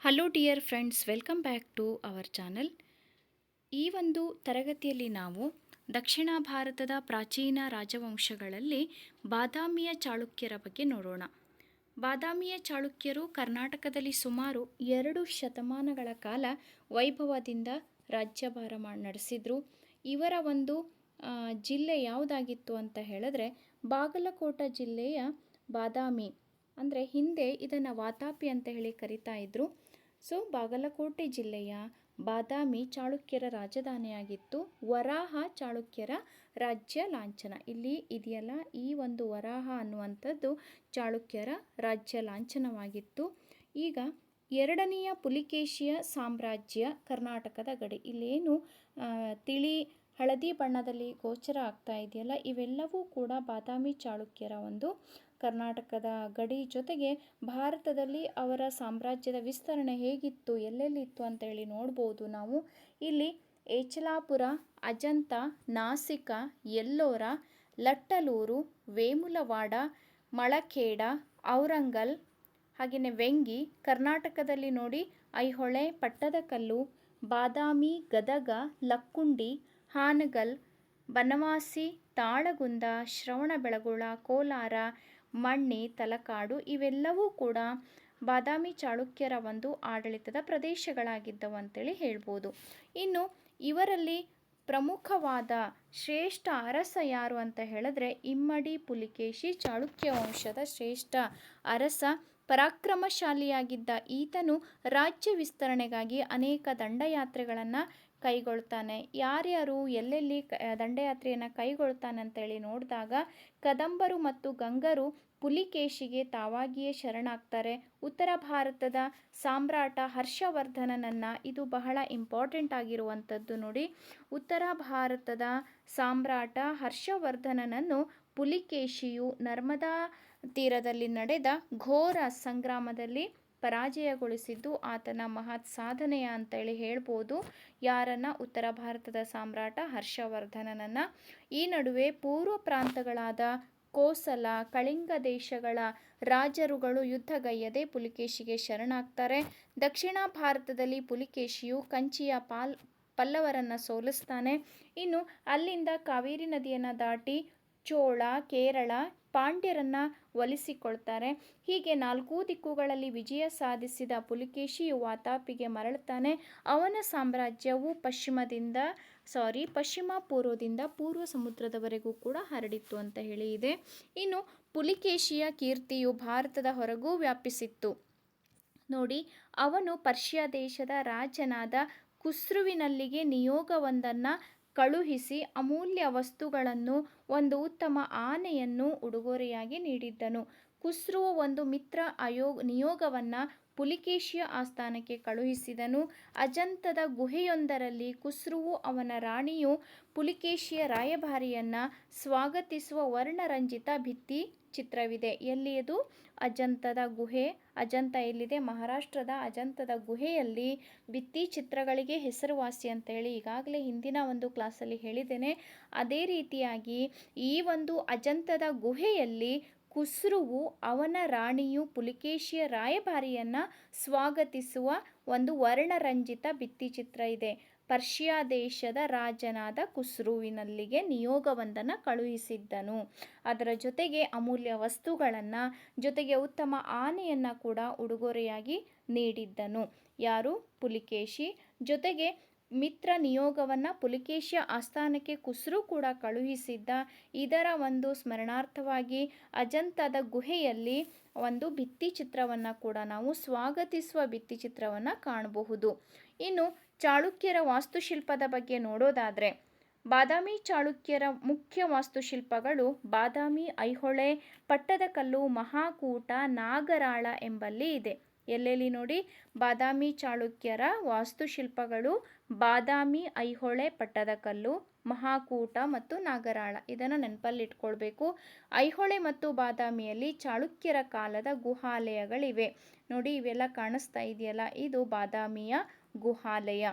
Hello dear friends welcome back to our channel ಈ ಒಂದು ತರಗತಿಯಲ್ಲಿ ನಾವು ದಕ್ಷಿಣ ಭಾರತದ ಪ್ರಾಚೀನ ರಾಜವಂಶಗಳಲ್ಲಿ ಬಾದಾಮಿಯ ಚಾಳುಕ್ಯರ ಬಗ್ಗೆ ನೋಡೋಣ. ಬಾದಾಮಿಯ ಚಾಳುಕ್ಯರು ಕರ್ನಾಟಕದಲ್ಲಿ ಸುಮಾರು ಎರಡು ಶತಮಾನಗಳ ಕಾಲ ವೈಭವದಿಂದ ರಾಜ್ಯಭಾರ ನಡೆಸಿದ್ರು. ಇವರ ಒಂದು ಜಿಲ್ಲೆ ಯಾವುದಾಗಿತ್ತು ಅಂತ ಹೇಳಿದ್ರೆ ಬಾಗಲಕೋಟ ಜಿಲ್ಲೆಯ ಬಾದಾಮಿ. ಅಂದರೆ ಹಿಂದೆ ಇದನ್ನು ವಾತಾಪಿ ಅಂತ ಹೇಳಿ ಕರಿತಾ ಇದ್ರು. ಸೊ ಬಾಗಲಕೋಟೆ ಜಿಲ್ಲೆಯ ಬಾದಾಮಿ ಚಾಳುಕ್ಯರ ರಾಜಧಾನಿಯಾಗಿತ್ತು. ವರಾಹ ಚಾಳುಕ್ಯರ ರಾಜ್ಯ ಲಾಂಛನ. ಇಲ್ಲಿ ಇದೆಯಲ್ಲ, ಈ ಒಂದು ವರಾಹ ಅನ್ನುವಂಥದ್ದು ಚಾಳುಕ್ಯರ ರಾಜ್ಯ ಲಾಂಛನವಾಗಿತ್ತು. ಈಗ ಎರಡನೆಯ ಪುಲಿಕೇಶಿಯ ಸಾಮ್ರಾಜ್ಯ ಕರ್ನಾಟಕದ ಗಡಿ. ಇಲ್ಲೇನು ತಿಳಿ ಹಳದಿ ಬಣ್ಣದಲ್ಲಿ ಗೋಚರ ಆಗ್ತಾ ಇದೆಯಲ್ಲ, ಇವೆಲ್ಲವೂ ಕೂಡ ಬಾದಾಮಿ ಚಾಳುಕ್ಯರ ಒಂದು ಕರ್ನಾಟಕದ ಗಡಿ ಜೊತೆಗೆ ಭಾರತದಲ್ಲಿ ಅವರ ಸಾಮ್ರಾಜ್ಯದ ವಿಸ್ತರಣೆ ಹೇಗಿತ್ತು, ಎಲ್ಲೆಲ್ಲಿತ್ತು ಅಂತೇಳಿ ನೋಡ್ಬೋದು ನಾವು. ಇಲ್ಲಿ ಏಚಲಾಪುರ, ಅಜಂತ, ನಾಸಿಕ, ಎಲ್ಲೋರ, ಲಟ್ಟಲೂರು, ವೇಮುಲವಾಡ, ಮಳಖೇಡ, ಔರಂಗಲ್, ಹಾಗೆಯೇ ವೆಂಗಿ, ಕರ್ನಾಟಕದಲ್ಲಿ ನೋಡಿ ಐಹೊಳೆ, ಪಟ್ಟದಕಲ್ಲು, ಬಾದಾಮಿ, ಗದಗ, ಲಕ್ಕುಂಡಿ, ಹಾನಗಲ್, ಬನವಾಸಿ, ತಾಳಗುಂದ, ಶ್ರವಣಬೆಳಗೊಳ, ಕೋಲಾರ ಮಣ್ಣಿ, ತಲಕಾಡು ಇವೆಲ್ಲವೂ ಕೂಡ ಬಾದಾಮಿ ಚಾಳುಕ್ಯರ ಒಂದು ಆಡಳಿತದ ಪ್ರದೇಶಗಳಾಗಿದ್ದವು ಅಂತೇಳಿ ಹೇಳ್ಬೋದು. ಇನ್ನು ಇವರಲ್ಲಿ ಪ್ರಮುಖವಾದ ಶ್ರೇಷ್ಠ ಅರಸ ಯಾರು ಅಂತ ಹೇಳಿದ್ರೆ ಇಮ್ಮಡಿ ಪುಲಿಕೇಶಿ ಚಾಳುಕ್ಯ ವಂಶದ ಶ್ರೇಷ್ಠ ಅರಸ, ಪರಾಕ್ರಮಶಾಲಿಯಾಗಿದ್ದ ಈತನು ರಾಜ್ಯ ವಿಸ್ತರಣೆಗಾಗಿ ಅನೇಕ ದಂಡಯಾತ್ರೆಗಳನ್ನು ಕೈಗೊಳ್ತಾನೆ. ಯಾರ್ಯಾರು ಎಲ್ಲೆಲ್ಲಿ ದಂಡಯಾತ್ರೆಯನ್ನು ಕೈಗೊಳ್ತಾನೆ ಅಂತೇಳಿ ನೋಡಿದಾಗ ಕದಂಬರು ಮತ್ತು ಗಂಗರು ಪುಲಿಕೇಶಿಗೆ ತಾವಾಗಿಯೇ ಶರಣಾಗ್ತಾರೆ. ಉತ್ತರ ಭಾರತದ ಸಾಮ್ರಾಟ ಹರ್ಷವರ್ಧನನನ್ನು ಇದು ಬಹಳ ಇಂಪಾರ್ಟೆಂಟ್ ಆಗಿರುವಂಥದ್ದು ನೋಡಿ. ಉತ್ತರ ಭಾರತದ ಸಾಮ್ರಾಟ ಹರ್ಷವರ್ಧನನನ್ನು ಪುಲಿಕೇಶಿಯು ನರ್ಮದಾ ತೀರದಲ್ಲಿ ನಡೆದ ಘೋರ ಸಂಗ್ರಾಮದಲ್ಲಿ ಪರಾಜಯಗೊಳಿಸಿದ್ದು ಆತನ ಮಹತ್ ಸಾಧನೆಯ ಅಂತೇಳಿ ಹೇಳ್ಬೋದು. ಯಾರನ್ನ? ಉತ್ತರ ಭಾರತದ ಸಾಮ್ರಾಟ ಹರ್ಷವರ್ಧನನನ್ನ. ಈ ನಡುವೆ ಪೂರ್ವ ಪ್ರಾಂತಗಳಾದ ಕೋಸಲ, ಕಳಿಂಗ ದೇಶಗಳ ರಾಜರುಗಳು ಯುದ್ಧಗೈಯದೆ ಪುಲಿಕೇಶಿಗೆ ಶರಣಾಗ್ತಾರೆ. ದಕ್ಷಿಣ ಭಾರತದಲ್ಲಿ ಪುಲಿಕೇಶಿಯು ಕಂಚಿಯ ಪಾಲ್ ಪಲ್ಲವರನ್ನು ಸೋಲಿಸ್ತಾನೆ. ಇನ್ನು ಅಲ್ಲಿಂದ ಕಾವೇರಿ ನದಿಯನ್ನು ದಾಟಿ ಚೋಳ, ಕೇರಳ ಪಾಂಡ್ಯರನ್ನ ಒಲಿಸಿಕೊಳ್ತಾರೆ. ಹೀಗೆ ನಾಲ್ಕೂ ದಿಕ್ಕುಗಳಲ್ಲಿ ವಿಜಯ ಸಾಧಿಸಿದ ಪುಲಿಕೇಶಿಯು ವಾತಾಪಿಗೆ ಮರಳುತ್ತಾನೆ. ಅವನ ಸಾಮ್ರಾಜ್ಯವು ಪಶ್ಚಿಮದಿಂದ ಸಾರಿ ಪಶ್ಚಿಮ ಪೂರ್ವದಿಂದ ಪೂರ್ವ ಸಮುದ್ರದವರೆಗೂ ಕೂಡ ಹರಡಿತ್ತು ಅಂತ ಹೇಳಿ ಇದೆ. ಇನ್ನು ಪುಲಿಕೇಶಿಯ ಕೀರ್ತಿಯು ಭಾರತದ ಹೊರಗೂ ವ್ಯಾಪಿಸಿತ್ತು. ನೋಡಿ, ಅವನು ಪರ್ಷಿಯಾ ದೇಶದ ರಾಜನಾದ ಕುಸ್ರುವಿನಲ್ಲಿಗೆ ನಿಯೋಗವೊಂದನ್ನು ಕಳುಹಿಸಿ ಅಮೂಲ್ಯ ವಸ್ತುಗಳನ್ನು ಒಂದು ಉತ್ತಮ ಆನೆಯನ್ನು ಉಡುಗೊರೆಯಾಗಿ ನೀಡಿದ್ದನು. ಖುಸ್ರು ಒಂದು ಮಿತ್ರ ಅಯೋಗ ನಿಯೋಗವನ್ನು ಪುಲಿಕೇಶಿಯ ಆಸ್ಥಾನಕ್ಕೆ ಕಳುಹಿಸಿದನು. ಅಜಂತದ ಗುಹೆಯೊಂದರಲ್ಲಿ ಕುಸ್ರುವು ಅವನ ರಾಣಿಯು ಪುಲಿಕೇಶಿಯ ರಾಯಭಾರಿಯನ್ನು ಸ್ವಾಗತಿಸುವ ವರ್ಣರಂಜಿತ ಭಿತ್ತಿ ಚಿತ್ರವಿದೆ. ಎಲ್ಲಿಯದು? ಅಜಂತದ ಗುಹೆ. ಅಜಂತ ಎಲ್ಲಿದೆ? ಮಹಾರಾಷ್ಟ್ರದ ಅಜಂತದ ಗುಹೆಯಲ್ಲಿ ಭಿತ್ತಿ ಚಿತ್ರಗಳಿಗೆ ಹೆಸರುವಾಸಿ ಅಂತೇಳಿ ಈಗಾಗಲೇ ಹಿಂದಿನ ಒಂದು ಕ್ಲಾಸಲ್ಲಿ ಹೇಳಿದ್ದೇನೆ. ಅದೇ ರೀತಿಯಾಗಿ ಈ ಒಂದು ಅಜಂತದ ಗುಹೆಯಲ್ಲಿ ಕುಸ್ರುವು ಅವನ ರಾಣಿಯು ಪುಲಿಕೇಶಿಯ ರಾಯಭಾರಿಯನ್ನು ಸ್ವಾಗತಿಸುವ ಒಂದು ವರ್ಣರಂಜಿತ ಭಿತ್ತಿಚಿತ್ರ ಇದೆ. ಪರ್ಷಿಯಾ ದೇಶದ ರಾಜನಾದ ಕುಸ್ರುವಿನಲ್ಲಿಗೆ ನಿಯೋಗವೊಂದನ್ನು ಕಳುಹಿಸಿದ್ದನು. ಅದರ ಜೊತೆಗೆ ಅಮೂಲ್ಯ ವಸ್ತುಗಳನ್ನು, ಜೊತೆಗೆ ಉತ್ತಮ ಆನೆಯನ್ನು ಕೂಡ ಉಡುಗೊರೆಯಾಗಿ ನೀಡಿದ್ದನು. ಯಾರು? ಪುಲಿಕೇಶಿ. ಜೊತೆಗೆ ಮಿತ್ರ ನಿಯೋಗವನ್ನು ಪುಲಿಕೇಶಿಯ ಆಸ್ಥಾನಕ್ಕೆ ಕುಸ್ರು ಕೂಡ ಕಳುಹಿಸಿದ್ದ. ಇದರ ಒಂದು ಸ್ಮರಣಾರ್ಥವಾಗಿ ಅಜಂತದ ಗುಹೆಯಲ್ಲಿ ಒಂದು ಭಿತ್ತಿಚಿತ್ರವನ್ನು ಕೂಡ ನಾವು ಸ್ವಾಗತಿಸುವ ಭಿತ್ತಿಚಿತ್ರವನ್ನು ಕಾಣಬಹುದು. ಇನ್ನು ಚಾಳುಕ್ಯರ ವಾಸ್ತುಶಿಲ್ಪದ ಬಗ್ಗೆ ನೋಡೋದಾದರೆ, ಬಾದಾಮಿ ಚಾಳುಕ್ಯರ ಮುಖ್ಯ ವಾಸ್ತುಶಿಲ್ಪಗಳು ಬಾದಾಮಿ ಐಹೊಳೆ, ಪಟ್ಟದಕಲ್ಲು ಮಹಾಕೂಟ, ನಾಗರಾಳ ಎಂಬಲ್ಲಿ ಇದೆ. ಎಲ್ಲೆಲ್ಲಿ ನೋಡಿ? ಬಾದಾಮಿ ಚಾಳುಕ್ಯರ ವಾಸ್ತುಶಿಲ್ಪಗಳು ಬಾದಾಮಿ ಐಹೊಳೆ ಪಟ್ಟದಕಲ್ಲು ಮಹಾಕೂಟ ಮತ್ತು ನಾಗರಾಳ. ಇದನ್ನು ನೆನಪಲ್ಲಿಟ್ಕೊಳ್ಬೇಕು. ಐಹೊಳೆ ಮತ್ತು ಬಾದಾಮಿಯಲ್ಲಿ ಚಾಳುಕ್ಯರ ಕಾಲದ ಗುಹಾಲಯಗಳಿವೆ. ನೋಡಿ, ಇವೆಲ್ಲ ಕಾಣಿಸ್ತಾ ಇದೆಯಲ್ಲ? ಇದು ಬಾದಾಮಿಯ ಗುಹಾಲಯ.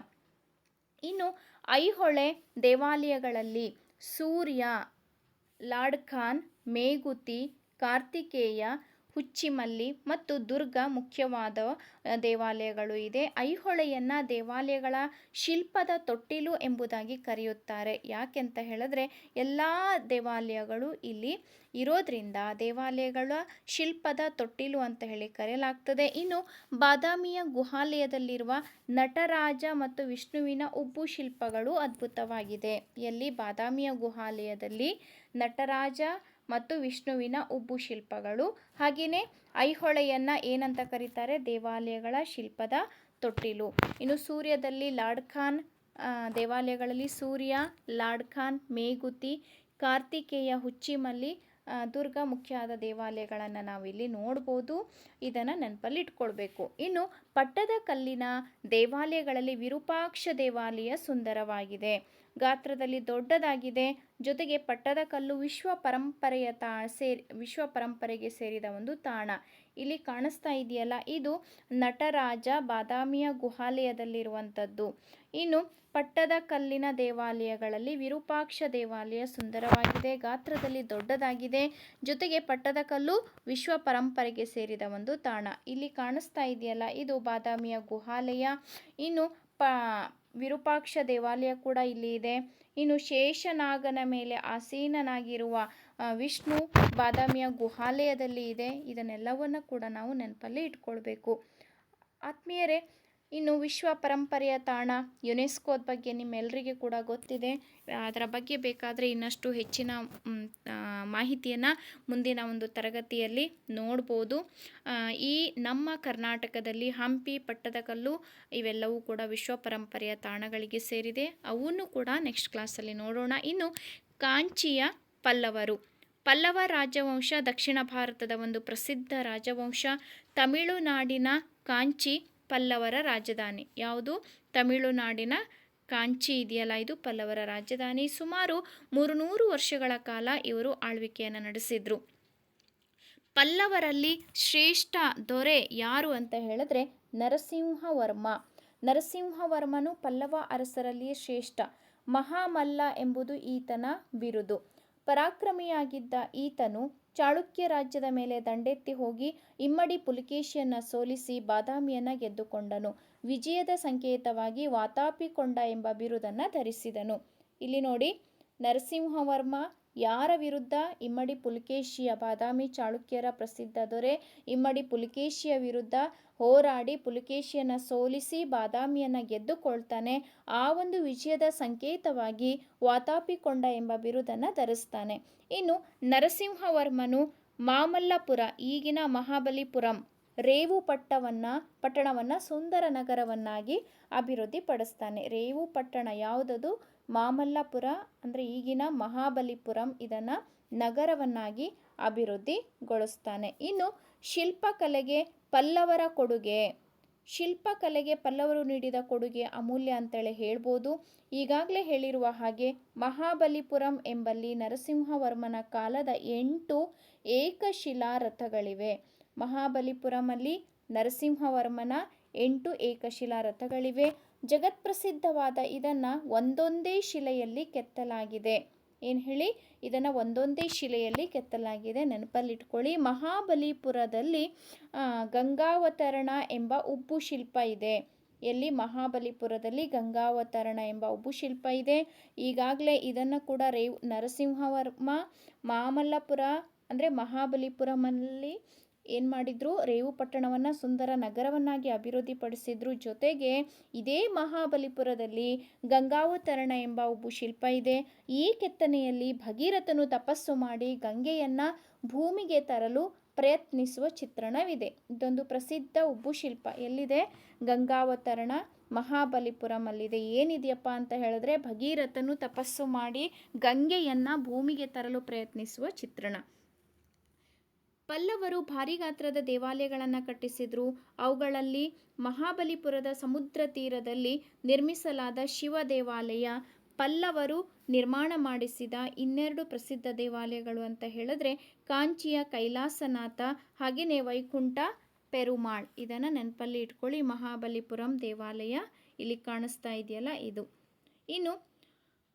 ಇನ್ನು ಐಹೊಳೆ ದೇವಾಲಯಗಳಲ್ಲಿ ಸೂರ್ಯ ಲಾಡ್ ಖಾನ್, ಮೇಗುತಿ, ಕಾರ್ತಿಕೇಯ ಹುಚ್ಚಿಮಲ್ಲಿ ಮತ್ತು ದುರ್ಗ ಮುಖ್ಯವಾದ ದೇವಾಲಯಗಳು ಇದೆ. ಐಹೊಳೆಯನ್ನು ದೇವಾಲಯಗಳ ಶಿಲ್ಪದ ತೊಟ್ಟಿಲು ಎಂಬುದಾಗಿ ಕರೆಯುತ್ತಾರೆ. ಯಾಕೆಂತ ಹೇಳಿದ್ರೆ, ಎಲ್ಲ ದೇವಾಲಯಗಳು ಇಲ್ಲಿ ಇರೋದ್ರಿಂದ ದೇವಾಲಯಗಳ ಶಿಲ್ಪದ ತೊಟ್ಟಿಲು ಅಂತ ಹೇಳಿ ಕರೆಯಲಾಗ್ತದೆ. ಇನ್ನು ಬಾದಾಮಿಯ ಗುಹಾಲಯದಲ್ಲಿರುವ ನಟರಾಜ ಮತ್ತು ವಿಷ್ಣುವಿನ ಉಬ್ಬು ಶಿಲ್ಪಗಳು ಅದ್ಭುತವಾಗಿದೆ. ಎಲ್ಲಿ? ಬಾದಾಮಿಯ ಗುಹಾಲಯದಲ್ಲಿ ನಟರಾಜ ಮತ್ತು ವಿಷ್ಣುವಿನ ಉಬ್ಬು ಶಿಲ್ಪಗಳು. ಹಾಗೆಯೇ ಐಹೊಳೆಯನ್ನು ಏನಂತ ಕರೀತಾರೆ? ದೇವಾಲಯಗಳ ಶಿಲ್ಪದ ತೊಟ್ಟಿಲು. ಇನ್ನು ಸೂರ್ಯದಲ್ಲಿ ಲಾಡ್ಖಾನ್ ದೇವಾಲಯಗಳಲ್ಲಿ ಸೂರ್ಯ ಲಾಡ್ಖಾನ್ ಮೇಗುತಿ, ಕಾರ್ತಿಕೇಯ, ಹುಚ್ಚಿಮಲ್ಲಿ ದುರ್ಗ ಮುಖ್ಯವಾದ ದೇವಾಲಯಗಳನ್ನು ನಾವಿಲ್ಲಿ ನೋಡ್ಬೋದು. ಇದನ್ನು ನೆನಪಲ್ಲಿ ಇಟ್ಕೊಳ್ಬೇಕು ಇನ್ನು ಪಟ್ಟದಕಲ್ಲಿನ ದೇವಾಲಯಗಳಲ್ಲಿ ವಿರೂಪಾಕ್ಷ ದೇವಾಲಯ ಸುಂದರವಾಗಿದೆ. ಗಾತ್ರದಲ್ಲಿ ದೊಡ್ಡದಾಗಿದೆ. ಜೊತೆಗೆ ಪಟ್ಟದಕಲ್ಲು ವಿಶ್ವ ಪರಂಪರೆಯ ತಾ ಸೇರಿ, ವಿಶ್ವ ಪರಂಪರೆಗೆ ಸೇರಿದ ಒಂದು ತಾಣ. ಇಲ್ಲಿ ಕಾಣಿಸ್ತಾ ಇದೆಯಲ್ಲ, ಇದು ನಟರಾಜ ಬಾದಾಮಿಯ ಗುಹಾಲಯದಲ್ಲಿರುವಂಥದ್ದು. ಇನ್ನು ಪಟ್ಟದ ಕಲ್ಲಿನ ದೇವಾಲಯಗಳಲ್ಲಿ ವಿರೂಪಾಕ್ಷ ದೇವಾಲಯ ಸುಂದರವಾಗಿದೆ, ಗಾತ್ರದಲ್ಲಿ ದೊಡ್ಡದಾಗಿದೆ. ಜೊತೆಗೆ ಪಟ್ಟದಕಲ್ಲು ವಿಶ್ವ ಪರಂಪರೆಗೆ ಸೇರಿದ ಒಂದು ತಾಣ. ಇಲ್ಲಿ ಕಾಣಿಸ್ತಾ ಇದೆಯಲ್ಲ, ಇದು ಬಾದಾಮಿಯ ಗುಹಾಲಯ. ಇನ್ನು ಪ ವಿರೂಪಾಕ್ಷ ದೇವಾಲಯ ಕೂಡ ಇಲ್ಲಿ ಇದೆ. ಇನ್ನು ಶೇಷನಾಗನ ಮೇಲೆ ಆಸೀನನಾಗಿರುವ ವಿಷ್ಣು ಬಾದಾಮಿಯ ಗುಹಾಲಯದಲ್ಲಿ ಇದೆ. ಇದನ್ನೆಲ್ಲವನ್ನು ಕೂಡ ನಾವು ನೆನಪಲ್ಲಿ ಇಟ್ಕೊಳ್ಬೇಕು. ಆತ್ಮೀಯರೇ ಇನ್ನು ವಿಶ್ವ ಪರಂಪರೆಯ ತಾಣ ಯುನೆಸ್ಕೋದ ಬಗ್ಗೆ ನಿಮ್ಮೆಲ್ಲರಿಗೆ ಕೂಡ ಗೊತ್ತಿದೆ. ಅದರ ಬಗ್ಗೆ ಬೇಕಾದರೆ ಇನ್ನಷ್ಟು ಹೆಚ್ಚಿನ ಮಾಹಿತಿಯನ್ನು ಮುಂದಿನ ಒಂದು ತರಗತಿಯಲ್ಲಿ ನೋಡ್ಬೋದು. ಈ ನಮ್ಮ ಕರ್ನಾಟಕದಲ್ಲಿ ಹಂಪಿ ಪಟ್ಟದಕಲ್ಲು ಇವೆಲ್ಲವೂ ಕೂಡ ವಿಶ್ವ ಪರಂಪರೆಯ ತಾಣಗಳಿಗೆ ಸೇರಿದೆ. ಅವನ್ನು ಕೂಡ ನೆಕ್ಸ್ಟ್ ಕ್ಲಾಸಲ್ಲಿ ನೋಡೋಣ. ಇನ್ನು ಕಾಂಚಿಯ ಪಲ್ಲವರು. ಪಲ್ಲವ ರಾಜವಂಶ ದಕ್ಷಿಣ ಭಾರತದ ಒಂದು ಪ್ರಸಿದ್ಧ ರಾಜವಂಶ. ತಮಿಳುನಾಡಿನ ಕಾಂಚಿ ಪಲ್ಲವರ ರಾಜಧಾನಿ. ಯಾವುದು? ತಮಿಳುನಾಡಿನ ಕಾಂಚಿ ಇದೆಯಲ್ಲ ಇದು? ಪಲ್ಲವರ ರಾಜಧಾನಿ. ಸುಮಾರು ಮೂರುನೂರು ವರ್ಷಗಳ ಕಾಲ ಇವರು ಆಳ್ವಿಕೆಯನ್ನು ನಡೆಸಿದ್ರು. ಪಲ್ಲವರಲ್ಲಿ ಶ್ರೇಷ್ಠ ದೊರೆ ಯಾರು ಅಂತ ಹೇಳಿದ್ರೆ ನರಸಿಂಹವರ್ಮ. ನರಸಿಂಹವರ್ಮನು ಪಲ್ಲವ ಅರಸರಲ್ಲಿಯೇ ಶ್ರೇಷ್ಠ. ಮಹಾಮಲ್ಲ ಎಂಬುದು ಈತನ ಬಿರುದು. ಪರಾಕ್ರಮಿಯಾಗಿದ್ದ ಈತನು ಚಾಳುಕ್ಯ ರಾಜ್ಯದ ಮೇಲೆ ದಂಡೆತ್ತಿ ಹೋಗಿ ಇಮ್ಮಡಿ ಪುಲಿಕೇಶಿಯನ್ನ ಸೋಲಿಸಿ ಬಾದಾಮಿಯನ್ನ ಗೆದ್ದುಕೊಂಡನು. ವಿಜಯದ ಸಂಕೇತವಾಗಿ ವಾತಾಪಿಕೊಂಡ ಎಂಬ ಬಿರುದನ್ನು ಧರಿಸಿದನು. ಇಲ್ಲಿ ನೋಡಿ, ನರಸಿಂಹವರ್ಮ ಯಾರ ವಿರುದ್ಧ? ಇಮ್ಮಡಿ ಪುಲಕೇಶಿಯ ಬಾದಾಮಿ ಚಾಳುಕ್ಯರ ಪ್ರಸಿದ್ಧ ದೊರೆ ಇಮ್ಮಡಿ ಪುಲಕೇಶಿಯ ವಿರುದ್ಧ ಹೋರಾಡಿ ಪುಲಿಕೇಶಿಯನ್ನ ಸೋಲಿಸಿ ಬಾದಾಮಿಯನ್ನ ಗೆದ್ದುಕೊಳ್ತಾನೆ. ಆ ಒಂದು ವಿಜಯದ ಸಂಕೇತವಾಗಿ ವಾತಾಪಿಕೊಂಡ ಎಂಬ ಬಿರುದನ್ನು ಧರಿಸ್ತಾನೆ. ಇನ್ನು ನರಸಿಂಹವರ್ಮನು ಮಾಮಲ್ಲಪುರ, ಈಗಿನ ಮಹಾಬಲಿಪುರಂ ರೇವು ಪಟ್ಟವನ್ನ ಪಟ್ಟಣವನ್ನ ಸುಂದರ ನಗರವನ್ನಾಗಿ ಅಭಿವೃದ್ಧಿಪಡಿಸ್ತಾನೆ. ರೇವು ಪಟ್ಟಣ ಯಾವುದದು? ಮಾಮಲ್ಲಪುರ ಅಂದರೆ ಈಗಿನ ಮಹಾಬಲಿಪುರಂ ಇದನ್ನು ನಗರವನ್ನಾಗಿ ಅಭಿವೃದ್ಧಿಗೊಳಿಸ್ತಾನೆ. ಇನ್ನು ಶಿಲ್ಪಕಲೆಗೆ ಪಲ್ಲವರ ಕೊಡುಗೆ. ಶಿಲ್ಪಕಲೆಗೆ ಪಲ್ಲವರು ನೀಡಿದ ಕೊಡುಗೆ ಅಮೂಲ್ಯ ಅಂತೇಳಿ ಹೇಳ್ಬೋದು. ಈಗಾಗಲೇ ಹೇಳಿರುವ ಹಾಗೆ ಮಹಾಬಲಿಪುರಂ ಎಂಬಲ್ಲಿ ನರಸಿಂಹವರ್ಮನ ಕಾಲದ ಎಂಟು ಏಕಶಿಲಾ ರಥಗಳಿವೆ ಮಹಾಬಲಿಪುರಮಲ್ಲಿ ನರಸಿಂಹವರ್ಮನ ಎಂಟು ಏಕಶಿಲಾ ರಥಗಳಿವೆ. ಜಗತ್ಪ್ರಸಿದ್ಧವಾದ ಇದನ್ನು ಒಂದೊಂದೇ ಶಿಲೆಯಲ್ಲಿ ಕೆತ್ತಲಾಗಿದೆ. ಏನು ಹೇಳಿ? ಇದನ್ನು ಒಂದೊಂದೇ ಶಿಲೆಯಲ್ಲಿ ಕೆತ್ತಲಾಗಿದೆ. ನೆನಪಲ್ಲಿಟ್ಕೊಳ್ಳಿ. ಮಹಾಬಲಿಪುರದಲ್ಲಿ ಗಂಗಾವತರಣ ಎಂಬ ಉಬ್ಬು ಶಿಲ್ಪ ಇದೆ. ಎಲ್ಲಿ? ಮಹಾಬಲಿಪುರದಲ್ಲಿ ಗಂಗಾವತರಣ ಎಂಬ ಉಬ್ಬು ಶಿಲ್ಪ ಇದೆ. ಈಗಾಗಲೇ ಇದನ್ನು ಕೂಡ ರೇವ್, ನರಸಿಂಹವರ್ಮ, ಮಾಮಲ್ಲಪುರ, ಅಂದರೆ ಮಹಾಬಲಿಪುರಮಲ್ಲಿ ಏನು ಮಾಡಿದ್ರು? ರೇವು ಪಟ್ಟಣವನ್ನು ಸುಂದರ ನಗರವನ್ನಾಗಿ ಅಭಿವೃದ್ಧಿಪಡಿಸಿದ್ರು. ಜೊತೆಗೆ ಇದೇ ಮಹಾಬಲಿಪುರದಲ್ಲಿ ಗಂಗಾವತರಣ ಎಂಬ ಒಬ್ಬ ಶಿಲ್ಪ ಇದೆ. ಈ ಕೆತ್ತನೆಯಲ್ಲಿ ಭಗೀರಥನು ತಪಸ್ಸು ಮಾಡಿ ಗಂಗೆಯನ್ನು ಭೂಮಿಗೆ ತರಲು ಪ್ರಯತ್ನಿಸುವ ಚಿತ್ರಣವಿದೆ. ಇದೊಂದು ಪ್ರಸಿದ್ಧ ಉಬ್ಬು ಶಿಲ್ಪ. ಎಲ್ಲಿದೆ? ಗಂಗಾವತರಣ ಮಹಾಬಲಿಪುರಮಲ್ಲಿದೆ. ಏನಿದೆಯಪ್ಪ ಅಂತ ಹೇಳಿದ್ರೆ ಭಗೀರಥನು ತಪಸ್ಸು ಮಾಡಿ ಗಂಗೆಯನ್ನು ಭೂಮಿಗೆ ತರಲು ಪ್ರಯತ್ನಿಸುವ ಚಿತ್ರಣ. ಪಲ್ಲವರು ಭಾರಿ ಗಾತ್ರದ ದೇವಾಲಯಗಳನ್ನು ಕಟ್ಟಿಸಿದ್ರು. ಅವುಗಳಲ್ಲಿ ಮಹಾಬಲಿಪುರದ ಸಮುದ್ರ ತೀರದಲ್ಲಿ ನಿರ್ಮಿಸಲಾದ ಶಿವ ದೇವಾಲಯ, ಪಲ್ಲವರು ನಿರ್ಮಾಣ ಮಾಡಿಸಿದ ಇನ್ನೆರಡು ಪ್ರಸಿದ್ಧ ದೇವಾಲಯಗಳು ಅಂತ ಹೇಳಿದ್ರೆ ಕಾಂಚಿಯ ಕೈಲಾಸನಾಥ ಹಾಗೆಯೇ ವೈಕುಂಠ, ಪೆರುಮಾಳ್. ಇದನ್ನು ನೆನಪಲ್ಲಿ ಇಟ್ಕೊಳ್ಳಿ, ಮಹಾಬಲಿಪುರಂ ದೇವಾಲಯ ಇಲ್ಲಿ ಕಾಣಿಸ್ತಾ ಇದೆಯಲ್ಲ ಇದು. ಇನ್ನು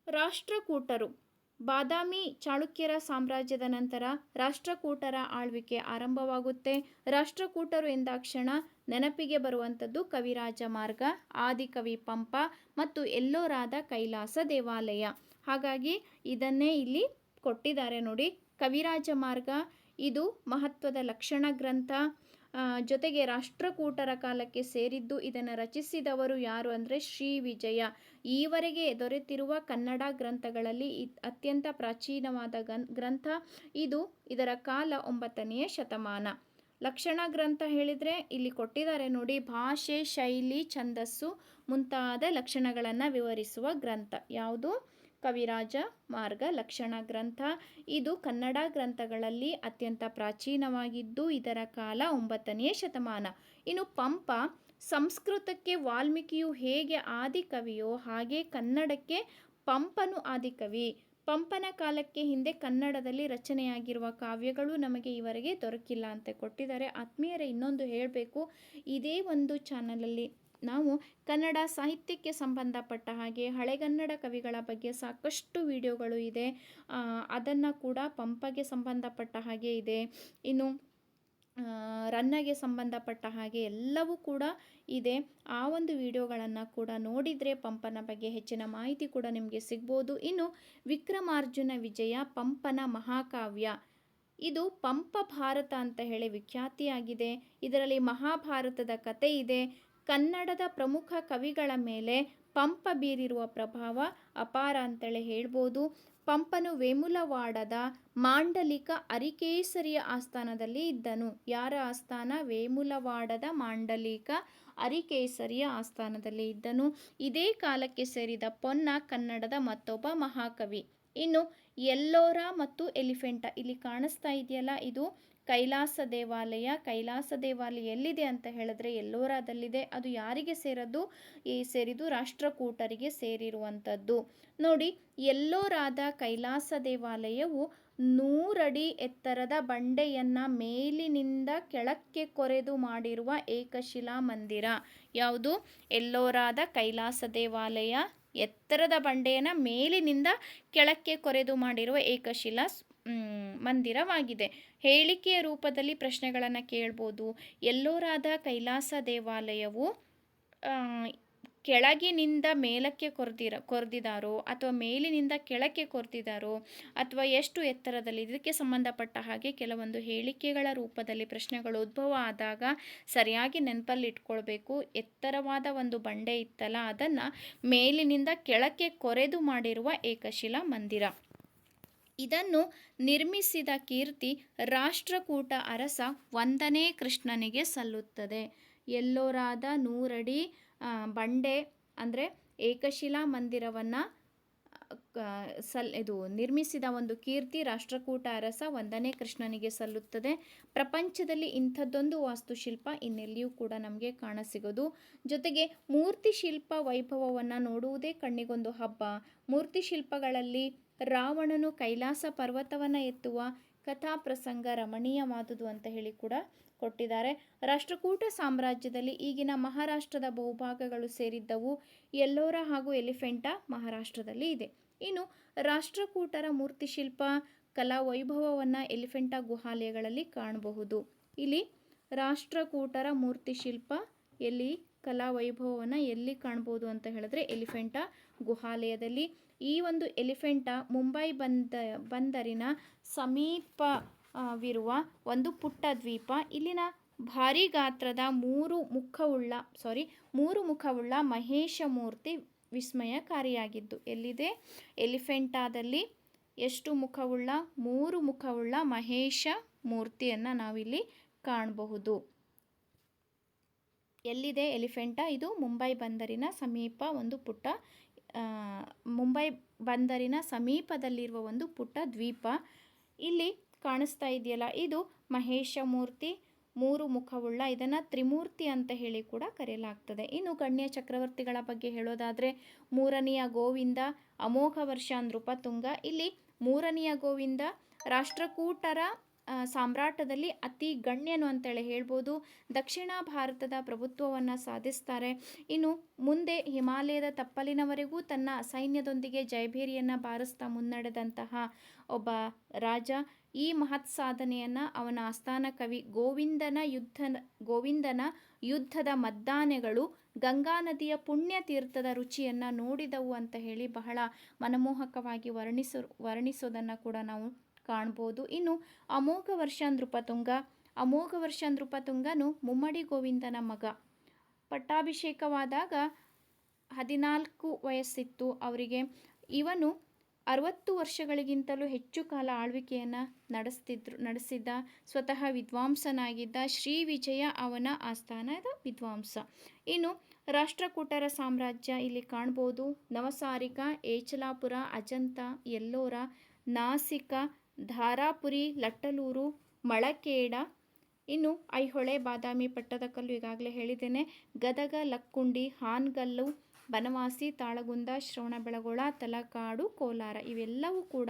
ರಾಷ್ಟ್ರಕೂಟರು. ಬಾದಾಮಿ ಚಾಳುಕ್ಯರ ಸಾಮ್ರಾಜ್ಯದ ನಂತರ ರಾಷ್ಟ್ರಕೂಟರ ಆಳ್ವಿಕೆ ಆರಂಭವಾಗುತ್ತೆ. ರಾಷ್ಟ್ರಕೂಟರು ಎಂದಾಕ್ಷಣ ನೆನಪಿಗೆ ಬರುವಂಥದ್ದು ಕವಿರಾಜ ಮಾರ್ಗ ಆದಿಕವಿ ಪಂಪ ಮತ್ತು ಎಲ್ಲೋರಾದ ಕೈಲಾಸ ದೇವಾಲಯ. ಹಾಗಾಗಿ ಇದನ್ನೇ ಇಲ್ಲಿ ಕೊಟ್ಟಿದ್ದಾರೆ ನೋಡಿ ಕವಿರಾಜ ಮಾರ್ಗ. ಇದು ಮಹತ್ವದ ಲಕ್ಷಣ ಗ್ರಂಥ. ಜೊತೆಗೆ ರಾಷ್ಟ್ರಕೂಟರ ಕಾಲಕ್ಕೆ ಸೇರಿದ್ದು ಇದನ್ನು ರಚಿಸಿದವರು ಯಾರು ಅಂದರೆ ಶ್ರೀ ವಿಜಯ. ಈವರೆಗೆ ದೊರೆತಿರುವ ಕನ್ನಡ ಗ್ರಂಥಗಳಲ್ಲಿ ಅತ್ಯಂತ ಪ್ರಾಚೀನವಾದ ಗನ್, ಗ್ರಂಥ ಇದು ಇದರ ಕಾಲ ಒಂಬತ್ತನೆಯ ಶತಮಾನ. ಲಕ್ಷಣ ಗ್ರಂಥ ಹೇಳಿದರೆ ಇಲ್ಲಿ ಕೊಟ್ಟಿದ್ದಾರೆ ನೋಡಿ, ಭಾಷೆ, ಶೈಲಿ, ಛಂದಸ್ಸು ಮುಂತಾದ ಲಕ್ಷಣಗಳನ್ನು ವಿವರಿಸುವ ಗ್ರಂಥ. ಯಾವುದು? ಕವಿರಾಜ ಮಾರ್ಗ ಲಕ್ಷಣ ಗ್ರಂಥ. ಇದು ಕನ್ನಡ ಗ್ರಂಥಗಳಲ್ಲಿ ಅತ್ಯಂತ ಪ್ರಾಚೀನವಾಗಿದ್ದು, ಇದರ ಕಾಲ ಒಂಬತ್ತನೆಯ ಶತಮಾನ. ಇನ್ನು ಪಂಪ, ಸಂಸ್ಕೃತಕ್ಕೆ ವಾಲ್ಮೀಕಿಯು ಹೇಗೆ ಆದಿಕವಿಯೋ ಹಾಗೆ ಕನ್ನಡಕ್ಕೆ ಪಂಪನು ಆದಿಕವಿ ಪಂಪನ ಕಾಲಕ್ಕೆ ಹಿಂದೆ ಕನ್ನಡದಲ್ಲಿ ರಚನೆಯಾಗಿರುವ ಕಾವ್ಯಗಳು ನಮಗೆ ಇವರೆಗೆ ದೊರಕಿಲ್ಲ ಅಂತ ಕೊಟ್ಟಿದ್ದಾರೆ. ಆತ್ಮೀಯರೇ, ಇನ್ನೊಂದು ಹೇಳಬೇಕು. ಇದೇ ಒಂದು ಚಾನಲಲ್ಲಿ ನಾವು ಕನ್ನಡ ಸಾಹಿತ್ಯಕ್ಕೆ ಸಂಬಂಧಪಟ್ಟ ಹಾಗೆ ಹಳೆಗನ್ನಡ ಕವಿಗಳ ಬಗ್ಗೆ ಸಾಕಷ್ಟು ವಿಡಿಯೋಗಳು ಇದೆ. ಅದನ್ನು ಕೂಡ ಪಂಪಗೆ ಸಂಬಂಧಪಟ್ಟ ಹಾಗೆ ಇದೆ. ಇನ್ನು ರನ್ನಗೆ ಸಂಬಂಧಪಟ್ಟ ಹಾಗೆ ಎಲ್ಲವೂ ಕೂಡ ಇದೆ. ಆ ಒಂದು ವಿಡಿಯೋಗಳನ್ನು ಕೂಡ ನೋಡಿದರೆ ಪಂಪನ ಬಗ್ಗೆ ಹೆಚ್ಚಿನ ಮಾಹಿತಿ ಕೂಡ ನಿಮಗೆ ಸಿಗ್ಬೋದು. ಇನ್ನು, ವಿಕ್ರಮಾರ್ಜುನ ವಿಜಯ ಪಂಪನ ಮಹಾಕಾವ್ಯ. ಇದು ಪಂಪ ಭಾರತ ಅಂತ ಹೇಳಿ ವಿಖ್ಯಾತಿಯಾಗಿದೆ. ಇದರಲ್ಲಿ ಮಹಾಭಾರತದ ಕತೆ ಇದೆ. ಕನ್ನಡದ ಪ್ರಮುಖ ಕವಿಗಳ ಮೇಲೆ ಪಂಪ ಬೀರಿರುವ ಪ್ರಭಾವ ಅಪಾರ ಅಂತೇಳಿ ಹೇಳ್ಬೋದು. ಪಂಪನು ವೇಮುಲವಾಡದ ಮಾಂಡಲಿಕ ಅರಿಕೇಸರಿಯ ಆಸ್ಥಾನದಲ್ಲಿ ಇದ್ದನು. ಯಾರ ಆಸ್ಥಾನ? ವೇಮುಲವಾಡದ ಮಾಂಡಲಿಕ ಅರಿಕೇಸರಿಯ ಆಸ್ಥಾನದಲ್ಲಿ ಇದ್ದನು. ಇದೇ ಕಾಲಕ್ಕೆ ಸೇರಿದ ಪೊನ್ನ ಕನ್ನಡದ ಮತ್ತೊಬ್ಬ ಮಹಾಕವಿ. ಇನ್ನು ಎಲ್ಲೋರ ಮತ್ತು ಎಲಿಫೆಂಟ. ಇಲ್ಲಿ ಕಾಣಿಸ್ತಾ ಇದೆಯಲ್ಲ, ಇದು ಕೈಲಾಸ ದೇವಾಲಯ. ಕೈಲಾಸ ದೇವಾಲಯ ಎಲ್ಲಿದೆ ಅಂತ ಹೇಳಿದ್ರೆ ಎಲ್ಲೋರಾದಲ್ಲಿದೆ. ಅದು ಯಾರಿಗೆ ಸೇರದ್ದು ಈ ಸೇರಿದು ರಾಷ್ಟ್ರಕೂಟರಿಗೆ ಸೇರಿರುವಂಥದ್ದು. ನೋಡಿ, ಎಲ್ಲೋರಾದ ಕೈಲಾಸ ದೇವಾಲಯವು ನೂರಡಿ ಎತ್ತರದ ಬಂಡೆಯನ್ನ ಮೇಲಿನಿಂದ ಕೆಳಕ್ಕೆ ಕೊರೆದು ಮಾಡಿರುವ ಏಕಶಿಲಾ ಮಂದಿರ ಯಾವುದು? ಎಲ್ಲೋರಾದ ಕೈಲಾಸ ದೇವಾಲಯ. ಎತ್ತರದ ಬಂಡೆಯನ್ನು ಮೇಲಿನಿಂದ ಕೆಳಕ್ಕೆ ಕೊರೆದು ಮಾಡಿರುವ ಏಕಶಿಲಾ ಮಂದಿರವಾಗಿದೆ. ಹೇಳಿಕೆಯ ರೂಪದಲ್ಲಿ ಪ್ರಶ್ನೆಗಳನ್ನು ಕೇಳ್ಬೋದು. ಎಲ್ಲೋರಾದ ಕೈಲಾಸ ದೇವಾಲಯವು ಕೆಳಗಿನಿಂದ ಮೇಲಕ್ಕೆ ಕೊರೆದಿರ ಕೊರೆದಿದ್ದಾರೋ ಅಥವಾ ಮೇಲಿನಿಂದ ಕೆಳಕ್ಕೆ ಕೊರೆದಿದ್ದಾರೋ ಅಥವಾ ಎಷ್ಟು ಎತ್ತರದಲ್ಲಿ, ಇದಕ್ಕೆ ಸಂಬಂಧಪಟ್ಟ ಹಾಗೆ ಕೆಲವೊಂದು ಹೇಳಿಕೆಗಳ ರೂಪದಲ್ಲಿ ಪ್ರಶ್ನೆಗಳು ಉದ್ಭವ ಆದಾಗ ಸರಿಯಾಗಿ ನೆನಪಲ್ಲಿ ಇಟ್ಕೊಳ್ಬೇಕು ಎತ್ತರವಾದ ಒಂದು ಬಂಡೆ ಇತ್ತಲ್ಲ, ಅದನ್ನು ಮೇಲಿನಿಂದ ಕೆಳಕ್ಕೆ ಕೊರೆದು ಮಾಡಿರುವ ಏಕಶಿಲಾ ಮಂದಿರ. ಇದನ್ನು ನಿರ್ಮಿಸಿದ ಕೀರ್ತಿ ರಾಷ್ಟ್ರಕೂಟ ಅರಸ ಒಂದನೇ ಕೃಷ್ಣನಿಗೆ ಸಲ್ಲುತ್ತದೆ. ಎಲ್ಲೋರಾದ ನೂರಡಿ ಬಂಡೆ ಅಂದರೆ ಏಕಶಿಲಾ ಮಂದಿರವನ್ನು ಸಲ್, ಇದು ನಿರ್ಮಿಸಿದ ಒಂದು ಕೀರ್ತಿ ರಾಷ್ಟ್ರಕೂಟ ಅರಸ ಒಂದನೇ ಕೃಷ್ಣನಿಗೆ ಸಲ್ಲುತ್ತದೆ. ಪ್ರಪಂಚದಲ್ಲಿ ಇಂಥದ್ದೊಂದು ವಾಸ್ತುಶಿಲ್ಪ ಇನ್ನೆಲ್ಲಿಯೂ ಕೂಡ ನಮಗೆ ಕಾಣಸಿಗೋದು. ಜೊತೆಗೆ ಮೂರ್ತಿ ಶಿಲ್ಪ ವೈಭವವನ್ನು ನೋಡುವುದೇ ಕಣ್ಣಿಗೊಂದು ಹಬ್ಬ. ಮೂರ್ತಿ ಶಿಲ್ಪಗಳಲ್ಲಿ ರಾವಣನು ಕೈಲಾಸ ಪರ್ವತವನ್ನು ಎತ್ತುವ ಕಥಾ ಪ್ರಸಂಗ ರಮಣೀಯವಾದುದು ಅಂತ ಹೇಳಿ ಕೂಡ ಕೊಟ್ಟಿದ್ದಾರೆ. ರಾಷ್ಟ್ರಕೂಟ ಸಾಮ್ರಾಜ್ಯದಲ್ಲಿ ಈಗಿನ ಮಹಾರಾಷ್ಟ್ರದ ಬಹುಭಾಗಗಳು ಸೇರಿದ್ದವು ಎಲ್ಲೋರ ಹಾಗೂ ಎಲಿಫೆಂಟಾ ಮಹಾರಾಷ್ಟ್ರದಲ್ಲಿ ಇದೆ. ಇನ್ನು ರಾಷ್ಟ್ರಕೂಟರ ಮೂರ್ತಿಶಿಲ್ಪ ಕಲಾ ವೈಭವವನ್ನು ಎಲಿಫೆಂಟಾ ಗುಹಾಲಯಗಳಲ್ಲಿ ಕಾಣಬಹುದು. ಇಲ್ಲಿ ರಾಷ್ಟ್ರಕೂಟರ ಮೂರ್ತಿಶಿಲ್ಪ ಎಲ್ಲಿ, ಕಲಾ ವೈಭವವನ್ನು ಎಲ್ಲಿ ಕಾಣ್ಬೋದು ಅಂತ ಹೇಳಿದ್ರೆ ಎಲಿಫೆಂಟಾ ಗುಹಾಲಯದಲ್ಲಿ ಈ ಒಂದು ಎಲಿಫೆಂಟ ಮುಂಬೈ ಬಂದ, ಬಂದರಿನ ಸಮೀಪವಿರುವ ಒಂದು ಪುಟ್ಟ ದ್ವೀಪ. ಇಲ್ಲಿನ ಭಾರಿ ಗಾತ್ರದ ಮೂರು ಮುಖವುಳ್ಳ ಸಾರಿ ಮೂರು ಮುಖವುಳ್ಳ ಮಹೇಶ ಮೂರ್ತಿ ವಿಸ್ಮಯಕಾರಿಯಾಗಿದ್ದು. ಎಲ್ಲಿದೆ? ಎಲಿಫೆಂಟಾದಲ್ಲಿ ಎಷ್ಟು ಮುಖವುಳ್ಳ, ಮೂರು ಮುಖವುಳ್ಳ ಮಹೇಶ ಮೂರ್ತಿಯನ್ನು ನಾವಿಲ್ಲಿ ಕಾಣಬಹುದು. ಎಲ್ಲಿದೆ ಎಲಿಫೆಂಟಾ? ಇದು ಮುಂಬೈ ಬಂದರಿನ ಸಮೀಪ ಒಂದು ಪುಟ್ಟ ಮುಂಬೈ ಬಂದರಿನ ಸಮೀಪದಲ್ಲಿರುವ ಒಂದು ಪುಟ್ಟ ದ್ವೀಪ. ಇಲ್ಲಿ ಕಾಣಿಸ್ತಾ ಇದೆಯಲ್ಲ, ಇದು ಮಹೇಶ ಮೂರ್ತಿ ಮೂರು ಮುಖವುಳ್ಳ ಇದನ್ನು ತ್ರಿಮೂರ್ತಿ ಅಂತ ಹೇಳಿ ಕೂಡ ಕರೆಯಲಾಗ್ತದೆ. ಇನ್ನು ಗಣ್ಯ ಚಕ್ರವರ್ತಿಗಳ ಬಗ್ಗೆ ಹೇಳೋದಾದರೆ, ಮೂರನೆಯ ಗೋವಿಂದ ಅಮೋಘ ವರ್ಷ ನೃಪತುಂಗ ಇಲ್ಲಿ ಮೂರನೆಯ ಗೋವಿಂದ ರಾಷ್ಟ್ರಕೂಟರ ಸಾಮ್ರಾಟದಲ್ಲಿ ಅತಿ ಗಣ್ಯನು ಅಂತೇಳಿ ಹೇಳ್ಬೋದು. ದಕ್ಷಿಣ ಭಾರತದ ಪ್ರಭುತ್ವವನ್ನು ಸಾಧಿಸ್ತಾರೆ. ಇನ್ನು ಮುಂದೆ ಹಿಮಾಲಯದ ತಪ್ಪಲಿನವರೆಗೂ ತನ್ನ ಸೈನ್ಯದೊಂದಿಗೆ ಜಯಭೇರಿಯನ್ನು ಬಾರಿಸ್ತಾ ಮುನ್ನಡೆದಂತಹ ಒಬ್ಬ ರಾಜ. ಈ ಮಹತ್ ಸಾಧನೆಯನ್ನು ಅವನ ಆಸ್ಥಾನ ಕವಿ ಗೋವಿಂದನ ಯುದ್ಧ, ಗೋವಿಂದನ ಯುದ್ಧದ ಮದ್ದಾನೆಗಳು ಗಂಗಾ ನದಿಯ ಪುಣ್ಯ ತೀರ್ಥದ ರುಚಿಯನ್ನು ನೋಡಿದವು ಅಂತ ಹೇಳಿ ಬಹಳ ಮನಮೋಹಕವಾಗಿ ವರ್ಣಿಸೋ, ವರ್ಣಿಸೋದನ್ನು ಕೂಡ ನಾವು ಕಾಣ್ಬೋದು. ಇನ್ನು ಅಮೋಘ ವರ್ಷ ನೃಪತುಂಗ ಅಮೋಘ ವರ್ಷ ನೃಪತುಂಗನು ಮುಮ್ಮಡಿ ಗೋವಿಂದನ ಮಗ. ಪಟ್ಟಾಭಿಷೇಕವಾದಾಗ ಹದಿನಾಲ್ಕು ವಯಸ್ಸಿತ್ತು ಅವರಿಗೆ. ಇವನು ಅರವತ್ತು ವರ್ಷಗಳಿಗಿಂತಲೂ ಹೆಚ್ಚು ಕಾಲ ಆಳ್ವಿಕೆಯನ್ನು ನಡೆಸ್ತಿದ್ರು ನಡೆಸಿದ್ದ ಸ್ವತಃ ವಿದ್ವಾಂಸನಾಗಿದ್ದ ಶ್ರೀ ವಿಜಯ ಅವನ ಆಸ್ಥಾನದ ವಿದ್ವಾಂಸ. ಇನ್ನು ರಾಷ್ಟ್ರಕೂಟರ ಸಾಮ್ರಾಜ್ಯ ಇಲ್ಲಿ ಕಾಣ್ಬೋದು. ನವಸಾರಿಕ ಏಚಲಾಪುರ, ಅಜಂತ, ಎಲ್ಲೋರ, ನಾಸಿಕ ಧಾರಾಪುರಿ, ಲಟ್ಟಲೂರು, ಮಳಕೇಡ, ಇನ್ನು ಐಹೊಳೆ ಬಾದಾಮಿ ಪಟ್ಟದಕಲ್ಲು ಈಗಾಗಲೇ ಹೇಳಿದ್ದೇನೆ. ಗದಗ, ಲಕ್ಕುಂಡಿ, ಹಾನಗಲ್ಲು, ಬನವಾಸಿ, ತಾಳಗುಂದ ಶ್ರವಣಬೆಳಗೊಳ ತಲಕಾಡು, ಕೋಲಾರ ಇವೆಲ್ಲವೂ ಕೂಡ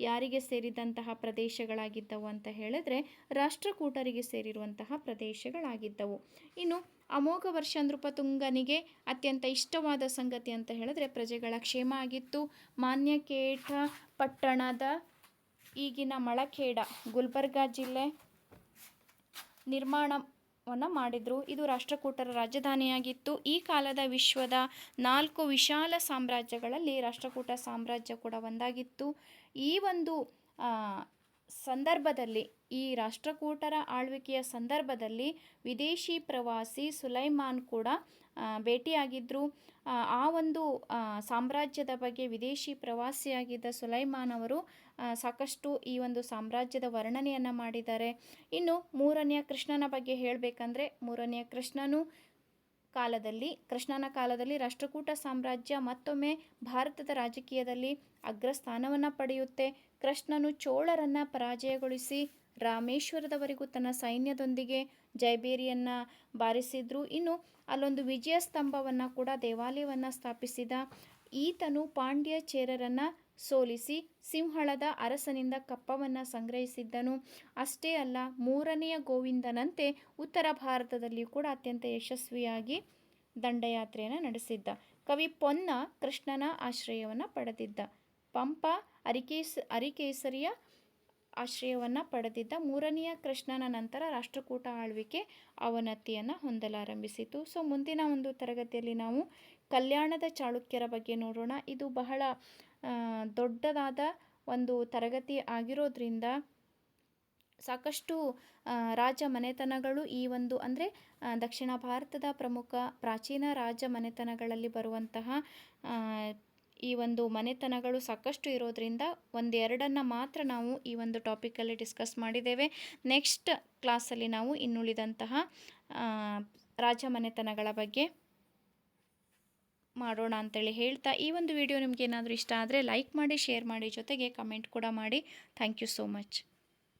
ಯಾರಿಗೆ ಸೇರಿದಂತಹ ಪ್ರದೇಶಗಳಾಗಿದ್ದವು ಅಂತ ಹೇಳಿದ್ರೆ ರಾಷ್ಟ್ರಕೂಟರಿಗೆ ಸೇರಿರುವಂತಹ ಪ್ರದೇಶಗಳಾಗಿದ್ದವು. ಇನ್ನು ಅಮೋಘ ವರ್ಷ ನೃಪತುಂಗನಿಗೆ ಅತ್ಯಂತ ಇಷ್ಟವಾದ ಸಂಗತಿ ಅಂತ ಹೇಳಿದ್ರೆ ಪ್ರಜೆಗಳ ಕ್ಷೇಮ ಆಗಿತ್ತು. ಮಾನ್ಯಕೇಠ ಪಟ್ಟಣದ ಈಗಿನ ಮಳಖೇಡ ಗುಲ್ಬರ್ಗಾ ಜಿಲ್ಲೆ ನಿರ್ಮಾಣವನ್ನು ಮಾಡಿದರು. ಇದು ರಾಷ್ಟ್ರಕೂಟರ ರಾಜಧಾನಿಯಾಗಿತ್ತು. ಈ ಕಾಲದ ವಿಶ್ವದ ನಾಲ್ಕು ವಿಶಾಲ ಸಾಮ್ರಾಜ್ಯಗಳಲ್ಲಿ ರಾಷ್ಟ್ರಕೂಟ ಸಾಮ್ರಾಜ್ಯ ಕೂಡ ಒಂದಾಗಿತ್ತು. ಈ ಒಂದು ಸಂದರ್ಭದಲ್ಲಿ ಈ ರಾಷ್ಟ್ರಕೂಟರ ಆಳ್ವಿಕೆಯ ಸಂದರ್ಭದಲ್ಲಿ ವಿದೇಶಿ ಪ್ರವಾಸಿ ಸುಲೈಮಾನ್ ಕೂಡ ಭೇಟಿಯಾಗಿದ್ದರು ಆ, ಒಂದು ಸಾಮ್ರಾಜ್ಯದ ಬಗ್ಗೆ ವಿದೇಶಿ ಪ್ರವಾಸಿಯಾಗಿದ್ದ ಸುಲೈಮಾನ್ ಅವರು ಸಾಕಷ್ಟು ಈ ಒಂದು ಸಾಮ್ರಾಜ್ಯದ ವರ್ಣನೆಯನ್ನು ಮಾಡಿದ್ದಾರೆ. ಇನ್ನು ಮೂರನೆಯ ಕೃಷ್ಣನ ಬಗ್ಗೆ ಹೇಳಬೇಕಂದ್ರೆ, ಮೂರನೆಯ ಕೃಷ್ಣನು ಕಾಲದಲ್ಲಿ, ಕೃಷ್ಣನ ಕಾಲದಲ್ಲಿ ರಾಷ್ಟ್ರಕೂಟ ಸಾಮ್ರಾಜ್ಯ ಮತ್ತೊಮ್ಮೆ ಭಾರತದ ರಾಜಕೀಯದಲ್ಲಿ ಅಗ್ರಸ್ಥಾನವನ್ನು ಪಡೆಯುತ್ತೆ. ಕೃಷ್ಣನು ಚೋಳರನ್ನು ಪರಾಜಯಗೊಳಿಸಿ ರಾಮೇಶ್ವರದವರೆಗೂ ತನ್ನ ಸೈನ್ಯದೊಂದಿಗೆ ಜೈಬೇರಿಯನ್ನು ಬಾರಿಸಿದ್ರು. ಇನ್ನು ಅಲ್ಲೊಂದು ವಿಜಯ ಸ್ತಂಭವನ್ನು ಕೂಡ ದೇವಾಲಯವನ್ನು ಸ್ಥಾಪಿಸಿದ. ಈತನು ಪಾಂಡ್ಯ ಚೇರರನ್ನು ಸೋಲಿಸಿ ಸಿಂಹಳದ ಅರಸನಿಂದ ಕಪ್ಪವನ್ನು ಸಂಗ್ರಹಿಸಿದ್ದನು. ಅಷ್ಟೇ ಅಲ್ಲ, ಮೂರನೆಯ ಗೋವಿಂದನಂತೆ ಉತ್ತರ ಭಾರತದಲ್ಲಿಯೂ ಕೂಡ ಅತ್ಯಂತ ಯಶಸ್ವಿಯಾಗಿ ದಂಡಯಾತ್ರೆಯನ್ನು ನಡೆಸಿದ್ದ. ಕವಿ ಪೊನ್ನ ಕೃಷ್ಣನ ಆಶ್ರಯವನ್ನು ಪಡೆದಿದ್ದ. ಪಂಪ ಅರಿಕೇಸ್, ಅರಿಕೇಸರಿಯ ಆಶ್ರಯವನ್ನು ಪಡೆದಿದ್ದ. ಮೂರನೆಯ ಕೃಷ್ಣನ ನಂತರ ರಾಷ್ಟ್ರಕೂಟ ಆಳ್ವಿಕೆ ಅವನತಿಯನ್ನು ಹೊಂದಲಾರಂಭಿಸಿತು. ಸೊ, ಮುಂದಿನ ಒಂದು ತರಗತಿಯಲ್ಲಿ ನಾವು ಕಲ್ಯಾಣದ ಚಾಳುಕ್ಯರ ಬಗ್ಗೆ ನೋಡೋಣ. ಇದು ಬಹಳ ದೊಡ್ಡದಾದ ಒಂದು ತರಗತಿ ಆಗಿರೋದ್ರಿಂದ ಸಾಕಷ್ಟು ರಾಜ ಮನೆತನಗಳು ಈ ಒಂದು ಅಂದರೆ ದಕ್ಷಿಣ ಭಾರತದ ಪ್ರಮುಖ ಪ್ರಾಚೀನ ರಾಜ ಮನೆತನಗಳಲ್ಲಿ ಬರುವಂತಹ ಈ ಒಂದು ಮನೆತನಗಳು ಸಾಕಷ್ಟು ಇರೋದ್ರಿಂದ ಒಂದೆರಡನ್ನು ಮಾತ್ರ ನಾವು ಈ ಒಂದು ಟಾಪಿಕಲ್ಲಿ ಡಿಸ್ಕಸ್ ಮಾಡಿದ್ದೇವೆ. ನೆಕ್ಸ್ಟ್ ಕ್ಲಾಸಲ್ಲಿ ನಾವು ಇನ್ನುಳಿದಂತಹ ರಾಜ ಮನೆತನಗಳ ಬಗ್ಗೆ. ಮಾಡೋಣ ಅಂತೇಳಿ ಹೇಳ್ತಾ ಈ ಒಂದು ವಿಡಿಯೋ ನಿಮ್ಗೆ ಏನಾದರೂ ಇಷ್ಟ ಆದರೆ ಲೈಕ್ ಮಾಡಿ ಶೇರ್ ಮಾಡಿ, ಜೊತೆಗೆ ಕಮೆಂಟ್ ಕೂಡ ಮಾಡಿ. Thank you so much